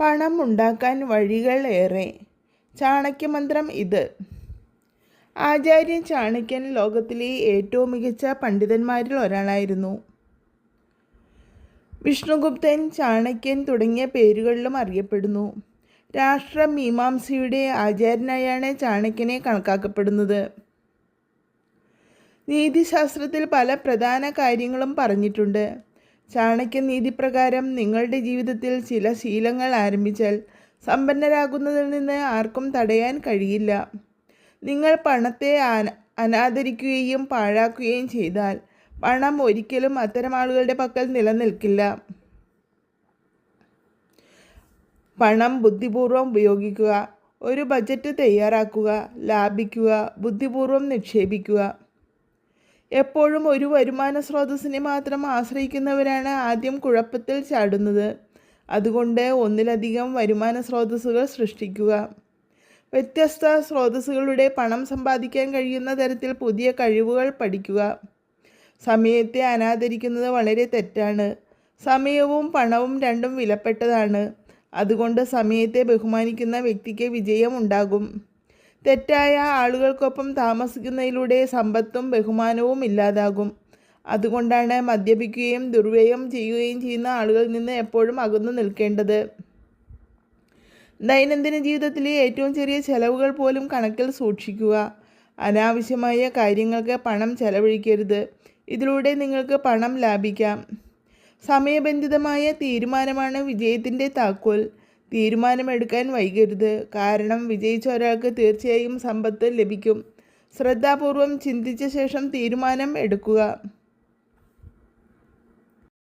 പണം ഉണ്ടാക്കാൻ വഴികൾ ഏറെ ചാണക്യമന്ത്രം ഇത്. ആചാര്യൻ ചാണക്യൻ ലോകത്തിലെ ഏറ്റവും മികച്ച പണ്ഡിതന്മാരിൽ ഒരാളായിരുന്നു. വിഷ്ണുഗുപ്തൻ ചാണക്യൻ തുടങ്ങിയ പേരുകളിലും അറിയപ്പെടുന്നു. രാഷ്ട്രമീമാംസയുടെ ആചാര്യനായാണ് ചാണക്യനെ കണക്കാക്കപ്പെടുന്നത്. നീതിശാസ്ത്രത്തിൽ പല പ്രധാന കാര്യങ്ങളും പറഞ്ഞിട്ടുണ്ട്. ചാണക്യ പ്രകാരം നിങ്ങളുടെ ജീവിതത്തിൽ ചില ശീലങ്ങൾ ആരംഭിച്ചാൽ സമ്പന്നരാകുന്നതിൽ നിന്ന് ആർക്കും തടയാൻ കഴിയില്ല. നിങ്ങൾ പണത്തെ അനാദരിക്കുകയും പാഴാക്കുകയും ചെയ്താൽ പണം ഒരിക്കലും അത്തരം ആളുകളുടെ പക്കൽ നിലനിൽക്കില്ല. പണം ബുദ്ധിപൂർവം ഉപയോഗിക്കുക ഒരു ബജറ്റ് തയ്യാറാക്കുക ലാഭിക്കുക ബുദ്ധിപൂർവം നിക്ഷേപിക്കുക. എപ്പോഴും ഒരു വരുമാന സ്രോതസ്സിനെ മാത്രം ആശ്രയിക്കുന്നവരാണ് ആദ്യം കുഴപ്പത്തിൽ ചാടുന്നത്. അതുകൊണ്ട് ഒന്നിലധികം വരുമാന സ്രോതസ്സുകൾ സൃഷ്ടിക്കുക. വ്യത്യസ്ത സ്രോതസ്സുകളുടെ പണം സമ്പാദിക്കാൻ കഴിയുന്ന തരത്തിൽ പുതിയ കഴിവുകൾ പഠിക്കുക. സമയത്തെ അനാദരിക്കുന്നത് വളരെ തെറ്റാണ്. സമയവും പണവും രണ്ടും വിലപ്പെട്ടതാണ്. അതുകൊണ്ട് സമയത്തെ ബഹുമാനിക്കുന്ന വ്യക്തിക്ക് വിജയം ഉണ്ടാകും. തെറ്റായ ആളുകൾക്കൊപ്പം താമസിക്കുന്നതിലൂടെ സമ്പത്തും ബഹുമാനവും ഇല്ലാതാകും. അതുകൊണ്ടാണ് മദ്യപിക്കുകയും ദുർവ്യയം ചെയ്യുകയും ചെയ്യുന്ന ആളുകളിൽ നിന്ന് എപ്പോഴും അകന്നു നിൽക്കേണ്ടത്. ദൈനംദിന ജീവിതത്തിലെ ഏറ്റവും ചെറിയ ചെലവുകൾ പോലും കണക്കിൽ സൂക്ഷിക്കുക. അനാവശ്യമായ കാര്യങ്ങൾക്ക് പണം ചെലവഴിക്കരുത്. ഇതിലൂടെ നിങ്ങൾക്ക് പണം ലാഭിക്കാം. സമയബന്ധിതമായ തീരുമാനമാണ് വിജയത്തിന്റെ താക്കോൽ. തീരുമാനമെടുക്കാൻ വൈകരുത്. കാരണം വിജയിച്ച ഒരാൾക്ക് തീർച്ചയായും സമ്പത്ത് ലഭിക്കും. ശ്രദ്ധാപൂർവം ചിന്തിച്ച ശേഷം തീരുമാനം എടുക്കുക.